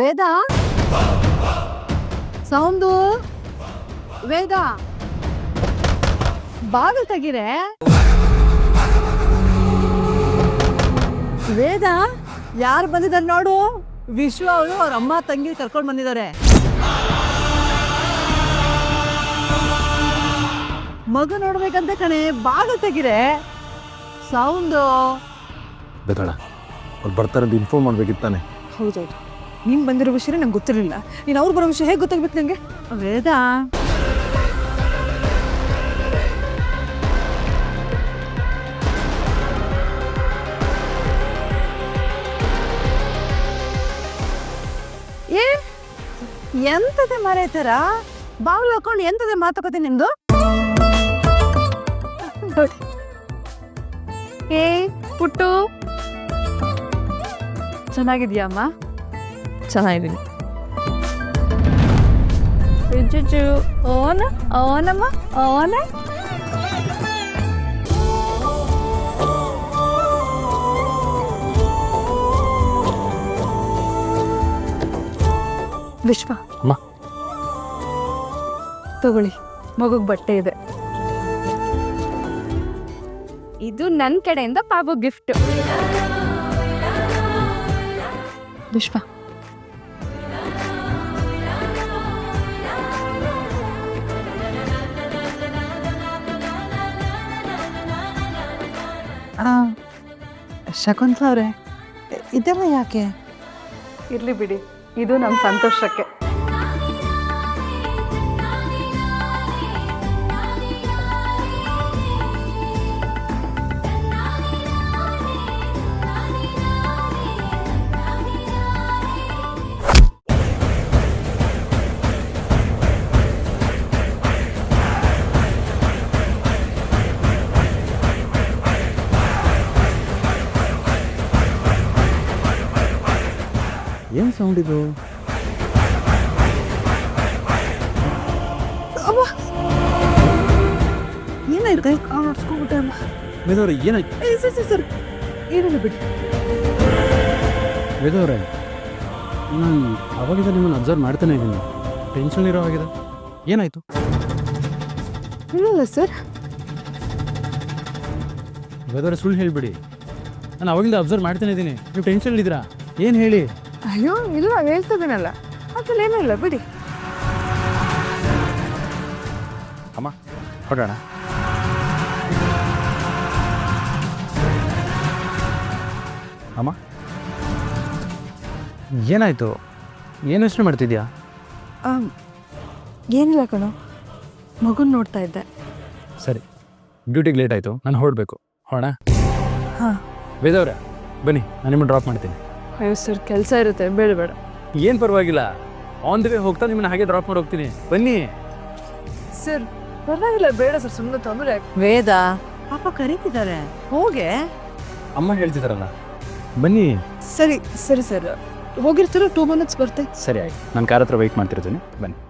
ವೇದ ಸೌಂದು ವೇದ ಬಾಗಿಲು ತೆಗಿರೆ? ವೇದ ಯಾರು ಬಂದಿದ್ದಾರೆ ನೋಡು? ವಿಶ್ವ ಅವರು ಅವ್ರ ಅಮ್ಮ ತಂಗಿ ಕರ್ಕೊಂಡು ಬಂದಿದ್ದಾರೆ. ಮಗು ನೋಡ್ಬೇಕಂತ ಕಣೆ, ಬಾಗಿಲು ತೆಗಿರೆ? ಸೌಂದು ಬೇಕಣ್ಣ ಅವ್ರು ಬರ್ತಾರೆ ಇನ್ಫಾರ್ಮ್ ಮಾಡ್ಬೇಕಿತ್ತಾನೆ. ಹೌದೌದು. ನೀನು ಬಂದಿರೋ ವಿಷಯ ನಂಗೆ ಗೊತ್ತಿರಲಿಲ್ಲ. ನೀನು ಅವ್ರು ಬರೋ ವಿಷಯ ಹೇಗೆ ಗೊತ್ತಾಗ್ಬೇಕು ನನಗೆ ವೇದ. ಏ ಎಂತದೆ ಮರೆ ಥರ? ಬಾಗಿಲು ಹಾಕೊಂಡು ಎಂತದೆ ಮಾತುಕತೆ ನಿಮ್ದು ಏ ಪುಟ್ಟು ಚೆನ್ನಾಗಿದ್ಯಾ ಅಮ್ಮ? ಚೆನ್ನಾಗಿದ್ದೀನಿ. ಜುಜು ಓನ ಓನಮ್ಮ ಓನ ವಿಶ್ವ ಅಮ್ಮ. ತಗೊಳ್ಳಿ ಮಗುಗ್ ಬಟ್ಟೆ ಇದೆ. ಇದು ನನ್ನ ಕಡೆಯಿಂದ ಬಾಬು ಗಿಫ್ಟ್ ವಿಶ್ವ ಶಕುಂತಲ ಅವ್ರೆ ಇದೆಲ್ಲ ಯಾಕೆ? ಇರ್ಲಿ ಬಿಡಿ ಇದು ನಮ್ಮ ಸಂತೋಷಕ್ಕೆ. ಸೌಂಡ್ ಇದು? ಏನಾಯ್ತು? ನೋಡ್ಸ್ಕೊಂಡ್ಬಿಟ್ಟೆ ಅಮ್ಮ. ವೇದವ್ರೆ ಏನಾಯ್ತು ಸರ್ ಸರ್ ಏನಿಲ್ಲ ಬಿಡಿ. ವೇದವ್ರೆ ನಾನು ಅವಾಗಿಂದ ನಿಮ್ಮನ್ನು ಅಬ್ಸರ್ವ್ ಮಾಡ್ತಾನೆ ಇದ್ದೀನಿ. ಟೆನ್ಷನ್ ಇರೋ ಆಗಿದೆ ಏನಾಯ್ತು? ಇಲ್ಲ ಸರ್. ವೇದವ್ರೆ ಸುಳ್ಳು ಹೇಳಿಬಿಡಿ. ನಾನು ಅವಾಗಿಂದ ಅಬ್ಸರ್ವ್ ಮಾಡ್ತಾನೆ ಇದ್ದೀನಿ. ನೀವು ಟೆನ್ಷನ್ ಇದ್ದೀರಾ ಏನು ಹೇಳಿ? ಅಯ್ಯೋ ಇಲ್ಲ ಹೇಳ್ತಿದ್ದೀನಲ್ಲ ಅದ್ರಲ್ಲಿ ಏನೂ ಇಲ್ಲ ಬಿಡಿ. ಅಮ್ಮ ಹೊಡೋಣ ಅಮ್ಮ? ಏನಾಯಿತು? ಏನು ಯೋಚನೆ ಮಾಡ್ತಿದ್ಯಾ? ಆಮ್, ಏನಿಲ್ಲ ಕಣೋ. ಮಗುನ ನೋಡ್ತಾ ಇದ್ದೆ. ಸರಿ. ಡ್ಯೂಟಿಗೆ ಲೇಟ್ ಆಯಿತು. ನಾನು ಹೊರಡಬೇಕು. ಹೋಣ ಹಾಂ. ವೇದವ್ರೆ ಬನ್ನಿ. ನಾನು ನಿಮ್ಮನ್ನು ಡ್ರಾಪ್ ಮಾಡ್ತೀನಿ. ಅಯ್ಯೋ ಸರ್ ಕೆಲಸ ಇರುತ್ತೆ ಬೇಡ ಬೇಡ. ಏನು ಪರವಾಗಿಲ್ಲ. ಆನ್ ದಿ ವೇ ಹೋಗ್ತಾ ನಿಮ್ಮನ್ನ ಹಾಗೆ ಡ್ರಾಪ್ ಮಾಡಿ ಹೋಗ್ತೀನಿ. ಬನ್ನಿ. ಸರ್ ಪರವಾಗಿಲ್ಲ ಬೇಡ ಸರ್ ಸುಮ್ಮನೆ ತೊಂದರೆ ವೇದ. ಪಾಪ ಕರೀತಿದ್ದಾರೆ. ಹೋಗೆ. ಅಮ್ಮ ಹೇಳ್ತಿದಾರಲ್ಲ. ಬನ್ನಿ. ಸರಿ ಸರಿ ಸರ್. ಹೋಗಿರ್ತೀರ? ಟೂ ಮಿನಿಟ್ಸ್ ಬರ್ತೆ ಸರಿ ಆಯ್ತು. ನಾನು ಕಾರ್ ಹತ್ರ ವೆಯ್ಟ್ ಮಾಡ್ತಿರ್ತೀನಿ. ಬನ್ನಿ.